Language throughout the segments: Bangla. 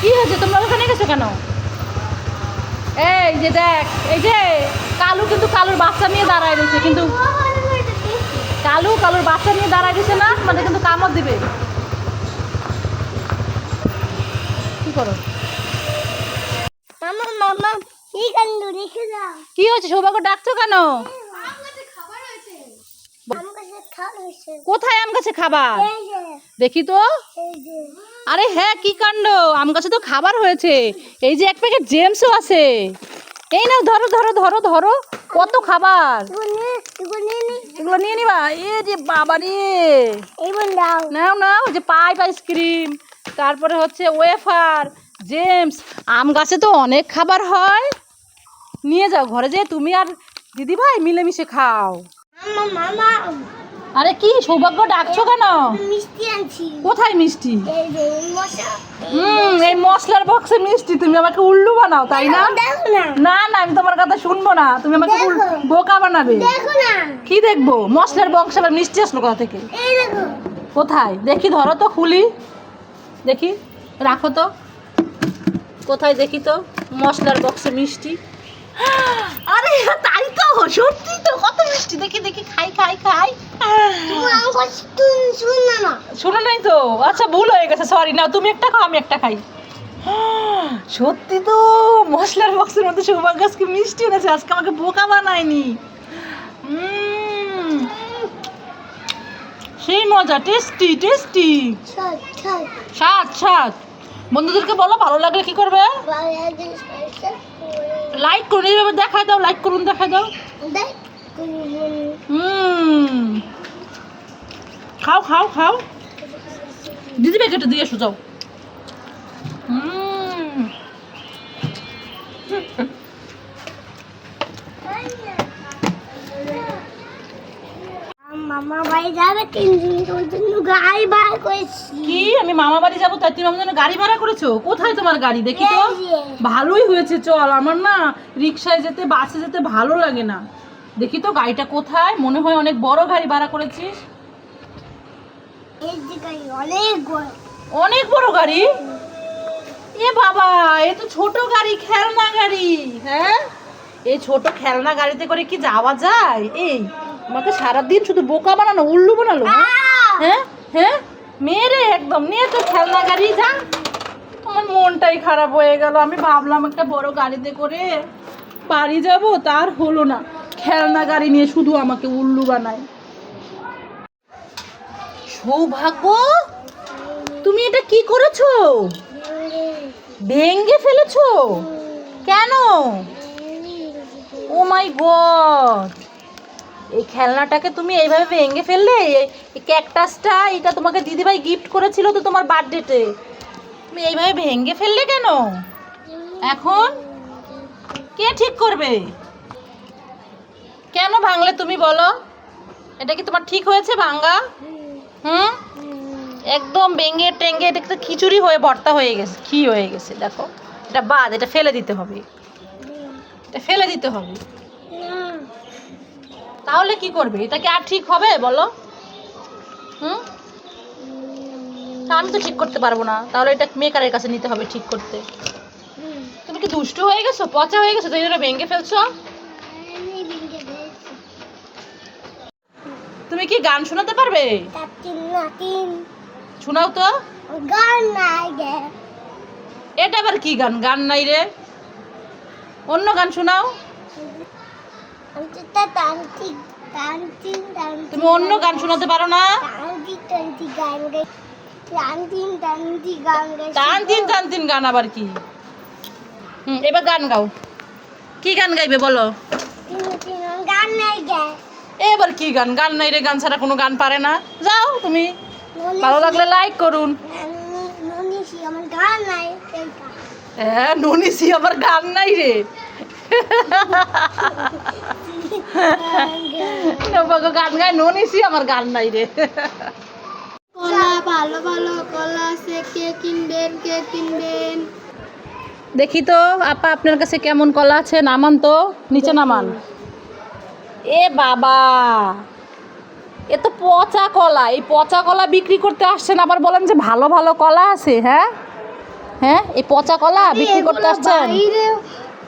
কি হয়েছে? তোমরা ওখানে গেছো কেন? এই যে দেখ এই যে কালু কিন্তু কালুর বাচ্চা নিয়ে দাঁড়ায় রয়েছে কিন্তু কালু কালুর বাচ্চা নিয়ে দাঁড়ায় দিছে না? মানে কিন্তু কামড় দিবে। কি করো? কি হয়েছে? সৌভাগ্য ডাকছো কেন? কোথায় আম গাছে খাবার? দেখি তো। এই যে। আরে হ্যাঁ কি কাণ্ড? আম গাছে তো খাবার হয়েছে। এই যে এক প্যাকেট জেমসও আছে। এই নাও ধরো ধরো ধরো ধরো। কত খাবার? এগুলো নে। নিয়ে নিবা? এ যে বাবা রে নাও নাও যে পাইপ আইসক্রিম তারপরে হচ্ছে ওয়েফার জেমস। আম গাছে তো অনেক খাবার হয়। নিয়ে যাও ঘরে যেয়ে তুমি আর দিদি ভাই মিলেমিশে খাও। মামা আরে কি সৌভাগ্য ডাকছো কেন? মিষ্টি আনছি। কোথায় মিষ্টি? এই হুম এই মশলার বক্সে মিষ্টি। তুমি আমাকে উল্লু বানাও তাই না? না। না আমি তোমার কথা শুনব না। তুমি আমাকে বোকা বানাবে। কি দেখব? মশলার বক্স আবার মিষ্টি আসলো কোথা থেকে? কোথায়? দেখি ধরো তো খুলি। দেখি রাখো তো। কোথায় দেখি তো? মশলার বক্সে মিষ্টি। আরে তাই তো সত্যি তো কত মিষ্টি। দেখি দেখি খাই খাই খাই। শুন নাই তো? আচ্ছা ভুল হয়ে গেছে সরি না তুমি একটা খাও আমি একটা খাই। সত্যি তো মশলার বক্সের মধ্যে সৌভাগ্য আজকে মিষ্টি এনেছে আজকে আমাকে বোকা বানায়নি। সেই মজা টেস্টি টেস্টি ছাড় স্বাদ স্বাদ। বন্ধুদেরকে বলো ভালো লাগলে কি করবে? লাইক করুন এইভাবে দেখায় দাও লাইক করুন দেখায় দাও। হুম। খাও খাও খাও। দিদি প্যাকেটে দিয়ে এসো যাও। মামা বাড়ি যাবে তিন দিন তোর জন্য করেছি কি? আমি মামা বাড়ি যাব তাই তুমি আমার জন্য গাড়ি ভাড়া করেছ? কোথায় তোমার গাড়ি? দেখি তো। ভালোই হয়েছে চল। আমার না রিক্সায় যেতে বাসে যেতে ভালো লাগে না। দেখি তো গাড়িটা কোথায়? মনে হয় অনেক বড় গাড়ি ভাড়া করেছিস। অনেক বড়। গাড়ি? এ বাবা এ তো ছোট গাড়ি খেলনা গাড়ি। হ্যাঁ? এই ছোট খেলনা গাড়িতে করে কি যাওয়া যায়? এই আমাকে সারাদিন শুধু বোকা বানানো উল্লু বানালো হ্যাঁ? হ্যাঁ? হ্যাঁ? মেরে একদম, নিয়ে তো খেলনা গাড়ি যা। আমার মনটাই খারাপ হয়ে গেল। আমি ভাবলাম একটা বড় গাড়িতে করে বাড়ি যাব, তার হলো না। খেলনা গাড়ি নিয়ে শুধু আমাকে উল্লু বানায়। সৌভাগ্য? তুমি এটা কি করেছ? ভেঙ্গে ফেলেছো? কেন? Oh my God! এই খেলনাটাকে তুমি এইভাবে ভেঙে ফেললে, এই- ক্যাকটাসটা এটা তোমাকে দিদিভাই গিফট করেছিল তো তোমার বার্থডেতে তুমি এইভাবে ভেঙে ফেললে কেন? এখন কে ঠিক করবে? কেন ভাঙলে তুমি বলো? এটা কি তোমার ঠিক হয়েছে, ভাঙ্গা? হুম? একদম বেঙ্গে টেঙ্গে এটা খিচুড়ি হয়ে ভর্তা হয়ে গেছে কি হয়ে গেছে, দেখো। এটা বাদ, এটা ফেলে দিতে হবে। এটা ফেলে দিতে হবে। তাহলে কি করবে? এটা কি আর ঠিক হবে? বলো। হুম? আমি তো ঠিক করতে পারব না। তাহলে এটা মেকারের কাছে নিতে হবে ঠিক করতে। তুমি কি দুষ্টু হয়ে গেছো? পচা হয়ে গেছো? সেই জন্য ভেঙে ফেলছো? তুমি কি গান শোনাতে পারবে? শোনাও তো। গান নাই গে এটা আবার কি গান? গান নাই রে। অন্য গান শোনাও আমি তো তা তান্ত্রিক তান্ত্রিক তান্ত্রিক তুমি অন্য গান শোনাতে পারো না? তান্ত্রিক তান্ত্রিক গান আবার কি? হুম এবার গান গাও। কি গান গাইবে বলো? গান নাই গে। এবার কি গান? গান নাই রে গান ছাড়া কোনো গান পারে না। যাও তুমি। ভালো লাগলে লাইক করুন। আমার গান নাই এইটা হ্যাঁ ননিসি আবার গান নাই রে। গান ননিসি আমার গান নাই রে। কলা ভালো ভালো কলা আছে কে কিনবেন কে কিনবেন? দেখি তো আপা আপনার কাছে কেমন কলা আছে? নামান তো নিচে নামান। এ বাবা এ তো পচা কলা। এই পচা কলা বিক্রি করতে আসছেন আবার বলেন যে ভালো ভালো কলা আছে হ্যাঁ? হ্যাঁ? এই পচা কলা বিক্রি করতে আসছেন?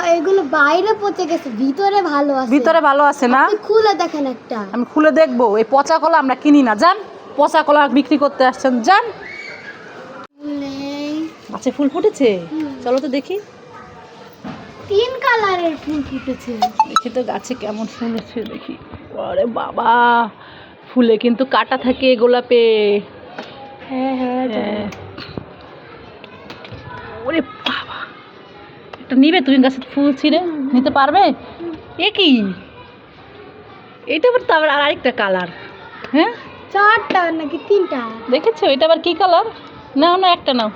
এগুলো বাইরে পচে গেছে ভিতরে ভালো আছে। ভিতরে ভালো আছে না? খুলে দেখেন একটা। আমি খুলে দেখব। এই পচা কলা আমরা কিনি না। যান পচা কলা বিক্রি করতে আসছেন। যান। গাছে ফুল ফুটেছে? চলো তো দেখি। তিন কালারের ফুল ফুটেছে। দেখি তো গাছে কেমন ফুল আছে দেখি। আরে বাবা! ফুলে কিন্তু কাটা থাকে গোলাপে। হ্যাঁ হ্যাঁ হ্যাঁ। ওরে একটা নিবে তুমি গাছের ফুল ছিঁড়ে নিতে পারবে? এ কি? এটা আবার আর আরেকটা কালার হ্যাঁ? চারটা নাকি তিনটা? দেখেছ? এটা আবার কি কালার নাও না একটা নাও।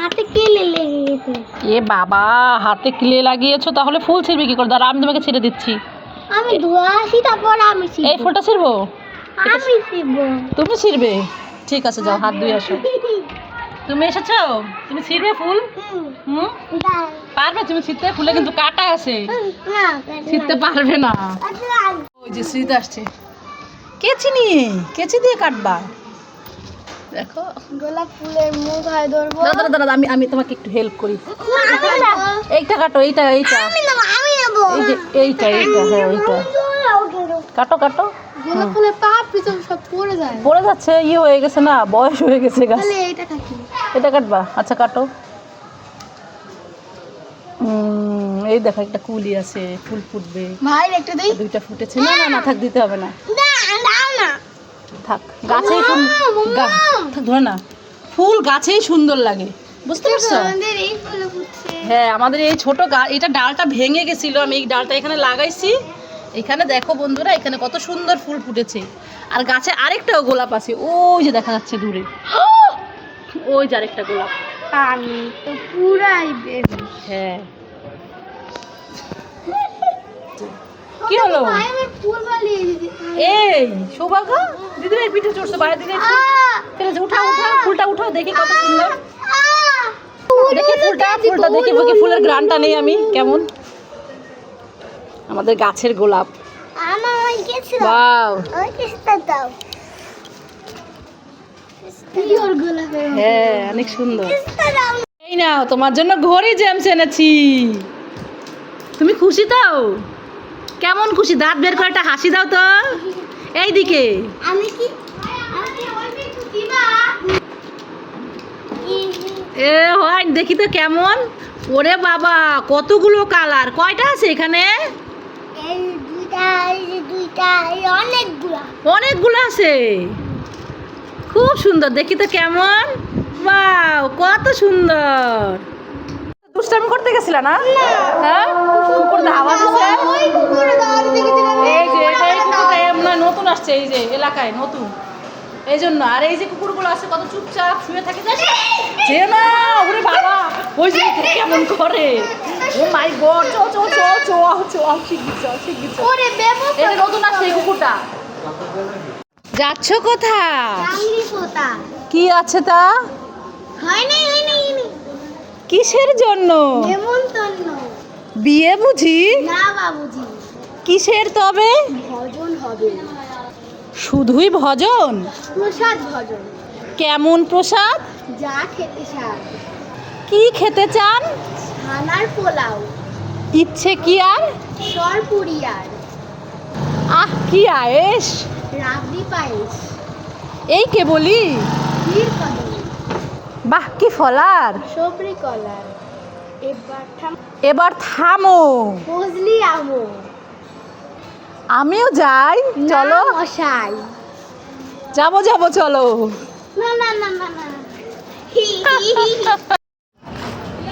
হাতে কেলে লেগে গেছে এ বাবা হাতে ক্লে লাগিয়েছো তাহলে ফুল ছিঁড়বে কি করে? দাঁড়া আমি তোমাকে ছেড়ে দিচ্ছি। আমি ধোয়া আসি তারপর আমি ছিঁড়ব। এই ফুলটা ছিঁড়বো? আমি শিখব তুমি ছিঁড়বে? ঠিক আছে যাও হাত ধুয়ে আসো। তুমি এসেছ? তুমি ছিঁড়বে ফুল? হুম। পারবে? তুমি ছিঁড়তে? ফুলে কিন্তু কাটা আছে। ছিঁড়তে পারবে না। ওই যে শীত আসছে। কেচি নিয়ে কেচি দিয়ে কাটবা। দেখো। গোলাপ ফুলের মুখ হয় ধরবো। দাদা দাদা আমি আমি তোমাকে একটু হেল্প করি। এইটা কাটো এইটা এইটা। এইটা এইটা হ্যাঁ এইটা। কাটো কাটো। গোলাপ ফুলের পা পিছন সব পড়ে যায়। পড়ে যাচ্ছে ইয়ে হয়ে গেছে না বয়স হয়ে গেছে গাছ। তাহলে এইটা থাকি এটা কাটবা? আচ্ছা কাটো। এই দেখো একটা কুলি আছে ফুল ফুটবে। ভাই একটা দেই। দুইটা ফুটেছে। না না না থাক দিতে হবে না। না না। থাক গাছেই গা- থাক, ধরে না। ফুল গাছেই সুন্দর লাগে। বুঝতে পারছ? আমাদের এই ফুলে ফুটছে। হ্যাঁ আমাদের এই ছোট এটা ডালটা ভেঙে গেছিল। আমি এই ডালটা এখানে লাগাইছি। এখানে দেখো বন্ধুরা এখানে কত সুন্দর ফুল ফুটেছে। আর গাছে আরেকটাও গোলাপ আছে ওই যে দেখা যাচ্ছে দূরে। ওই যে আরেকটা গোলাপ। আমি তো পুরাই হ্যাঁ। কি হলো? এই সৌভাগ্য? দিদি পিঠে চড়ছে বাইরে দিকে ফেলেছে উঠাও উঠাও ফুলটা উঠাও দেখি কত সুন্দর। দেখি ফুলটা ফুলটা দেখি দেখি ফুলের গ্রানটা নেই আমি কেমন? আমাদের গাছের গোলাপ। হ্যাঁ অনেক সুন্দর। এই নাও তোমার জন্য ঘড়ি জ্যামস এনেছি। তুমি খুশি তাও? কেমন খুশি? দাঁত বের করে একটা হাসি দাও তো। এই দিকে। আমি কি? আমাকে অল্প একটু দিবা এ হয় দেখি তো কেমন। ওরে বাবা কতগুলো কালার। কয়টা আছে এখানে এই দুইটা এই যে দুইটা এই অনেকগুলা। অনেকগুলো আছে? খুব সুন্দর দেখি তো কেমন। বাও কত সুন্দর। দুষ্টামি করতে গেছিল না? হ্যাঁ? কুকুর ধাওয়া দিছে। এই যে এটাই কুকুরটা নতুন আসছে এই যে এলাকায় নতুন। এই জন্য আর এই যে কুকুরগুলো আছে কত চুপচাপ শুয়ে থাকে যে না ওরে বাবা ওই যে কেমন করে? ও মাই গড চো চো চো চো চো শিগগির চো শিগগির চো ওরে বেবো এই নতুন এই কুকুরটা। যাচ্ছ কোথা কি আছে তা। কিসের জন্য? বিয়ে বুঝি? না বাবুজি। কিসের তবে? ভজন হবে। শুধুই ভজন? প্রসাদ ভজন। কেমন প্রসাদ? যা খেতে স্বাদ কি খেতে চান? ছানার পোলাও। ইচ্ছে কি আর? সরপুরি আর। আহ কি আয়েস রাবড়ি পায়েস। এই কে বলি? ক্ষীর কদম বাহ কি ফলার। সবরি কলার। এবার থাম এবার থামো। ফজলি আমো। আমিও যাই চলো। না মশাই। যাব যাব চলো। না না না না না।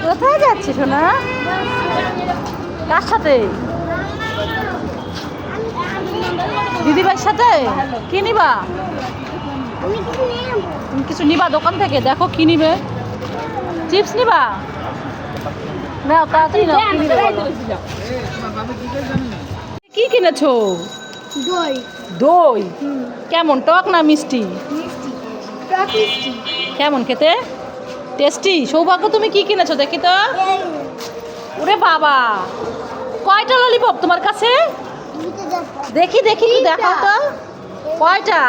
কোথায় যাচ্ছি সোনা? কার সাথে? দিদিভাইয়ের সাথে? কি নিবা? কিছু নিবা। দোকান থেকে? দেখো কি নিবে। চিপস নিবা? নাও তাড়াতাড়ি নাও কি কিনেছো? দই। দই? কেমন টক না মিষ্টি? কেমন খেতে? টেস্টি? সৌভাগ্য তুমি কি কিনেছো দেখি তো। ওরে বাবা। কয়টা ললিপপ তোমার কাছে? দেখি দেখি দেখো তো। কয়টা?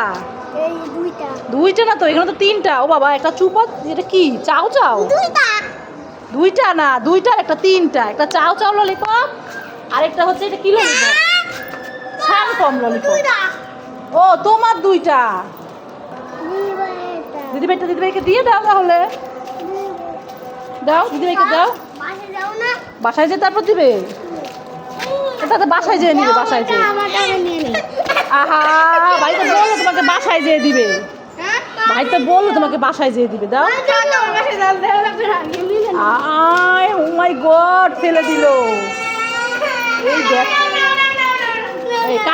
দুইটা। না তো এখানে তো তিনটা। ও বাবা একটা চুপা এটা কি? চাও চাও? দুইটা। দুইটা না দুইটা একটা তিনটা। একটা চাও চাও ললিপপ আর একটা হচ্ছে এটা কি ললিপপ ছান কম ও, তোমার দুইটা। দিদিভাইটা, দিদিভাইকে দিয়ে দাও তাহলে। দাও, দিদিভাইকে দাও। বাসায় যেয়ে তারপর দিবে? এটা তো বাসায় যেয়ে নিবে, বাসায় যেয়ে। আহা, ভাই তো বলল তোমাকে বাসায় যেয়ে দিবে। ভাই তো বলল তোমাকে বাসায় যেয়ে দিবে, দাও। আয়, ও মাই গড, ফেলে দিল। এই দেখ।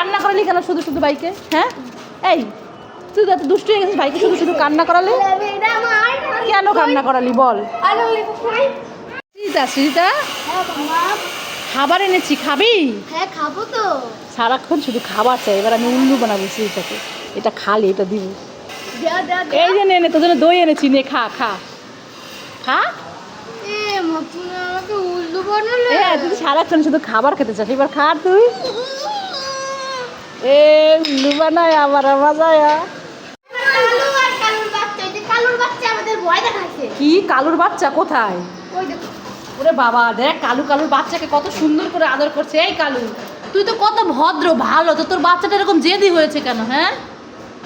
কান্না করালি কেন শুধু শুধু বাইকে হ্যাঁ? এই তুই তো দুষ্ট হয়ে গেছিস ভাইকে শুধু শুধু কান্না করালি? কেন কান্না করালি বল? সৃজিতা সৃজিতা খাবার এনেছি খাবি? হ্যাঁ খাব তো। সারাক্ষণ শুধু খাবার চাই এবার আমি উল্লু বানাবো সৃজিতাকে এটা খালি এটা দিব। এই যে নে নে তোর জন্য দই এনেছি নে খা খা। খা? হ্যাঁ তুই সারাক্ষণ শুধু খাবার খেতে চাস এবার খা তুই। এ উল্লু বানায় আমার মজায়া কালু আর কালুর বাচ্চা এই যে কালুর বাচ্চা আমাদের ভয় দেখাচ্ছে কি, কালুর বাচ্চা কোথায়? ওরে বাবা, দেখ, কালু, কালুর বাচ্চাকে কত সুন্দর করে আদর করছে। এই কালু, তুই তো কত ভদ্র, ভালো, তো তোর বাচ্চাটা এরকম জেদি হয়েছে কেন হ্যাঁ?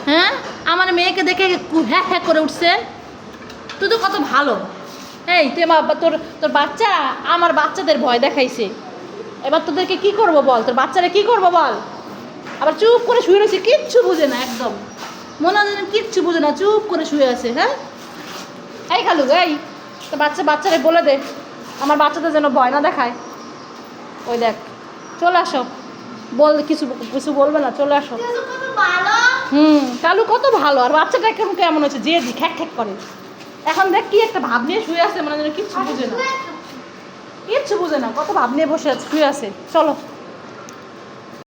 হ্যাঁ? আমার মেয়েকে দেখে হ্যাঁ হ্যাঁ করে উঠছে। তুই তো কত ভালো। এই, তুই তোর তোর বাচ্চা, আমার বাচ্চাদের ভয় দেখাইছে। এবার তোদেরকে কি করব বল? তোর বাচ্চারা কি করব বল? আবার চুপ করে শুয়ে রয়েছে কিচ্ছু বুঝে না একদম। মনে হয় কিচ্ছু বুঝে না চুপ করে শুয়ে আছে হ্যাঁ? এই খালু এই তো বাচ্চা বাচ্চারে বলে দে আমার বাচ্চাদের যেন ভয় না দেখায়। ওই দেখ চলে আসো। বল কিছু কিছু বলবে না চলে আসো। হুম কালু কত ভালো আর বাচ্চাটা কেমন কেমন হচ্ছে যে দি খ্যাক খ্যাক করে। এখন দেখ কি একটা ভাব নিয়ে শুয়ে আছে মানে যেন কিচ্ছু বুঝে না। কিচ্ছু বুঝে না কত ভাব নিয়ে বসে আছে শুয়ে আছে। চলো।